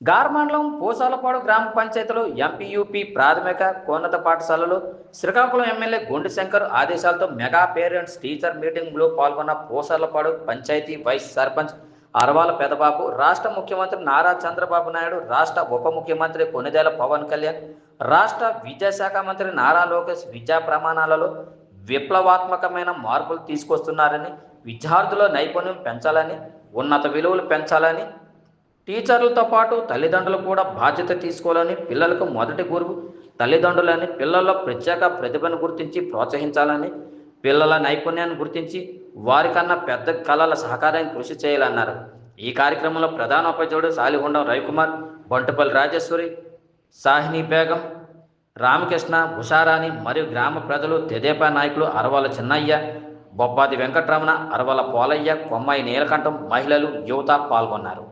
గార్మండలం పూసాలపాడు గ్రామ పంచాయతీలో ఎంపీయూపీ ప్రాథమిక కోన్నత పాఠశాలలో శ్రీకాకుళం ఎమ్మెల్యే గుండు శంకర్ ఆదేశాలతో మెగా పేరెంట్స్ టీచర్ మీటింగ్లో పాల్గొన్న పూసాలపాడు పంచాయతీ వైస్ సర్పంచ్ అరవాల పెదబాబు రాష్ట్ర ముఖ్యమంత్రి నారా చంద్రబాబు నాయుడు రాష్ట్ర ఉప ముఖ్యమంత్రి కొనిదేల పవన్ కళ్యాణ్ రాష్ట్ర విద్యాశాఖ మంత్రి నారా లోకేష్ విద్యా ప్రమాణాలలో విప్లవాత్మకమైన మార్పులు తీసుకొస్తున్నారని విద్యార్థుల నైపుణ్యం పెంచాలని ఉన్నత విలువలు పెంచాలని టీచర్లతో పాటు తల్లిదండ్రులు కూడా బాధ్యత తీసుకోవాలని పిల్లలకు మొదటి గురువు తల్లిదండ్రులని పిల్లల్లో ప్రత్యేక ప్రతిభను గుర్తించి ప్రోత్సహించాలని పిల్లల నైపుణ్యాన్ని గుర్తించి వారికన్నా పెద్ద కళల సహకారానికి కృషి చేయాలన్నారు. ఈ కార్యక్రమంలో ప్రధాన ఉపాధ్యాయుడు సాలిగుండం రవికుమార్ బంటుపల్లి రాజేశ్వరి సాహిని బేగం రామకృష్ణ ఉషారాణి మరియు గ్రామ ప్రజలు తెదేపా నాయకులు అరవాల చిన్నయ్య బొబ్బాది వెంకటరమణ అరవల పోలయ్య కొమ్మాయి నీలకంఠం మహిళలు యువత పాల్గొన్నారు.